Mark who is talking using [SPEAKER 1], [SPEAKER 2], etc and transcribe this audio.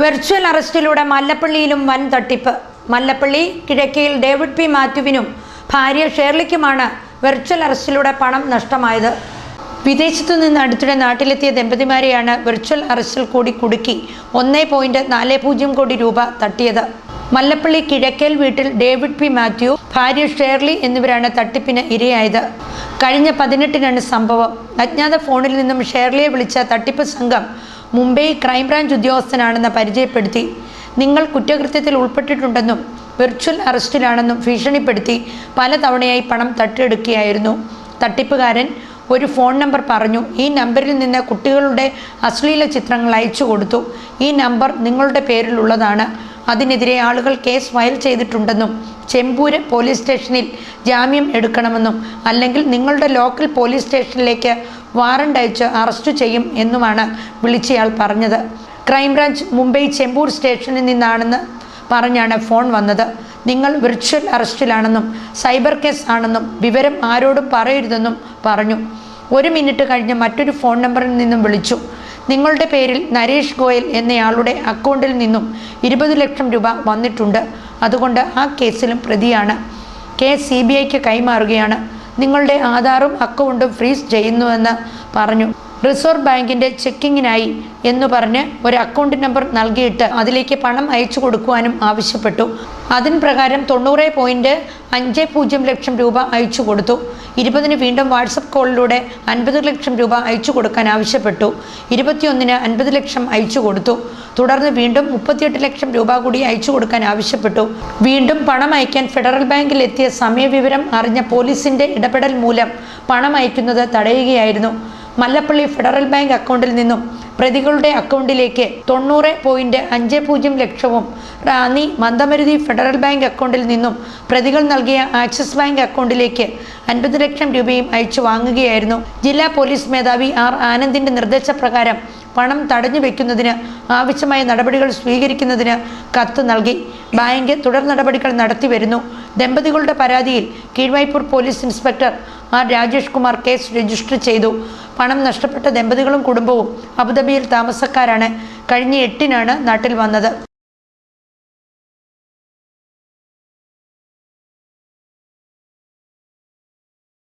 [SPEAKER 1] Virtual അറസ്റ്റിലൂടെ മല്ലപ്പള്ളിയിലും വൻ തട്ടിപ്പ്. Mallappally Kizhakkayil David P. മാത്യുവിനും ഭാര്യ ഷേർലിക്കുമാണ് വെർച്വൽ അറസ്റ്റിലൂടെ പണം നഷ്ടമായത്. വിദേശത്തു നിന്ന് അടുത്തിടെ നാട്ടിലെത്തിയ ദമ്പതിമാരെയാണ് വെർച്വൽ അറസ്റ്റിൽ കൂടി കുടുക്കി ഒന്നേ പോയിന്റ് നാല് പൂജ്യം കോടി രൂപ തട്ടിയത്. മല്ലപ്പള്ളി കിഴക്കേൽ വീട്ടിൽ ഡേവിഡ് പി. മാത്യു ഭാര്യ ഷേർലി എന്നിവരാണ് തട്ടിപ്പിന് ഇരയായത്. കഴിഞ്ഞ പതിനെട്ടിനാണ് സംഭവം. അജ്ഞാത ഫോണിൽ നിന്നും ഷേർലിയെ വിളിച്ച തട്ടിപ്പ് സംഘം മുംബൈ ക്രൈംബ്രാഞ്ച് ഉദ്യോഗസ്ഥനാണെന്ന് പരിചയപ്പെടുത്തി നിങ്ങൾ കുറ്റകൃത്യത്തിൽ ഉൾപ്പെട്ടിട്ടുണ്ടെന്നും വെർച്വൽ അറസ്റ്റിലാണെന്നും ഭീഷണിപ്പെടുത്തി പലതവണയായി പണം തട്ടിയെടുക്കുകയായിരുന്നു. തട്ടിപ്പുകാരൻ ഒരു ഫോൺ നമ്പർ പറഞ്ഞു ഈ നമ്പറിൽ നിന്ന് കുട്ടികളുടെ അശ്ലീല ചിത്രങ്ങൾ അയച്ചു കൊടുത്തു. ഈ നമ്പർ നിങ്ങളുടെ പേരിലുള്ളതാണ്. അതിനെതിരെ ആളുകൾ കേസ് ഫയൽ ചെയ്തിട്ടുണ്ടെന്നും ചെമ്പൂര് പോലീസ് സ്റ്റേഷനിൽ ജാമ്യം എടുക്കണമെന്നും അല്ലെങ്കിൽ നിങ്ങളുടെ ലോക്കൽ പോലീസ് സ്റ്റേഷനിലേക്ക് വാറണ്ട് അയച്ച് അറസ്റ്റ് ചെയ്യും എന്നുമാണ് വിളിച്ചയാൾ പറഞ്ഞത്. ക്രൈംബ്രാഞ്ച് മുംബൈ ചെമ്പൂർ സ്റ്റേഷനിൽ നിന്നാണെന്ന് പറഞ്ഞാണ് ഫോൺ വന്നത്. നിങ്ങൾ വിർച്വൽ അറസ്റ്റിലാണെന്നും സൈബർ കേസ് ആണെന്നും വിവരം ആരോടും പറയരുതെന്നും പറഞ്ഞു. ഒരു മിനിറ്റ് കഴിഞ്ഞ് മറ്റൊരു ഫോൺ നമ്പറിൽ നിന്നും വിളിച്ചു. നിങ്ങളുടെ പേരിൽ നരേഷ് ഗോയൽ എന്നയാളുടെ അക്കൗണ്ടിൽ നിന്നും ഇരുപത് ലക്ഷം രൂപ വന്നിട്ടുണ്ട്. അതുകൊണ്ട് ആ കേസിലും പ്രതിയാണ്. കേസ് സി ബി ഐക്ക് കൈമാറുകയാണ്. നിങ്ങളുടെ ആധാറും അക്കൗണ്ടും ഫ്രീസ് ചെയ്യുന്നുവെന്ന് പറഞ്ഞു. റിസർവ് ബാങ്കിന്റെ ചെക്കിങ്ങിനായി എന്ന് പറഞ്ഞ് ഒരു അക്കൗണ്ട് നമ്പർ നൽകിയിട്ട് അതിലേക്ക് പണം അയച്ചു കൊടുക്കുവാനും ആവശ്യപ്പെട്ടു. അതിന് പ്രകാരം തൊണ്ണൂറ് പോയിന്റ് അഞ്ച് പൂജ്യം ലക്ഷം രൂപ അയച്ചു കൊടുത്തു. ഇരുപതിന് വീണ്ടും വാട്സപ്പ് കോളിലൂടെ അൻപത് ലക്ഷം രൂപ അയച്ചു കൊടുക്കാൻ ആവശ്യപ്പെട്ടു. ഇരുപത്തിയൊന്നിന് അൻപത് ലക്ഷം അയച്ചു കൊടുത്തു. തുടർന്ന് വീണ്ടും മുപ്പത്തിയെട്ട് ലക്ഷം രൂപ കൂടി അയച്ചു കൊടുക്കാൻ ആവശ്യപ്പെട്ടു. വീണ്ടും പണം അയക്കാൻ ഫെഡറൽ ബാങ്കിൽ എത്തിയ സമയവിവരം അറിഞ്ഞ പോലീസിന്റെ ഇടപെടൽ മൂലം പണം അയക്കുന്നത് തടയുകയായിരുന്നു. മല്ലപ്പള്ളി ഫെഡറൽ ബാങ്ക് അക്കൗണ്ടിൽ നിന്നും പ്രതികളുടെ അക്കൗണ്ടിലേക്ക് തൊണ്ണൂറ് പോയിന്റ് അഞ്ച് പൂജ്യം ലക്ഷവും റാന്നി മന്ദമരുതി ഫെഡറൽ ബാങ്ക് അക്കൗണ്ടിൽ നിന്നും പ്രതികൾ നൽകിയ ആക്സിസ് ബാങ്ക് അക്കൗണ്ടിലേക്ക് അൻപത് ലക്ഷം രൂപയും അയച്ചു വാങ്ങുകയായിരുന്നു. ജില്ലാ പോലീസ് മേധാവി ആർ ആനന്ദിന്റെ നിർദ്ദേശപ്രകാരം പണം തടഞ്ഞു വെക്കുന്നതിന് ആവശ്യമായ നടപടികൾ സ്വീകരിക്കുന്നതിന് കത്ത് നൽകി. ബാങ്ക് തുടർ നടപടികൾ നടത്തി വരുന്നു ദമ്പതികളുടെ പരാതിയിൽ Keezhvaipur police inspector R Rajesh Kumar case register ചെയ്തു. പണം നഷ്ടപ്പെട്ട ദമ്പതികളും കുടുംബവും. അബുദാബിയിൽ താമസക്കാരാണ്. കഴിഞ്ഞ എട്ടിനാണ് നാട്ടിൽ വന്നത്.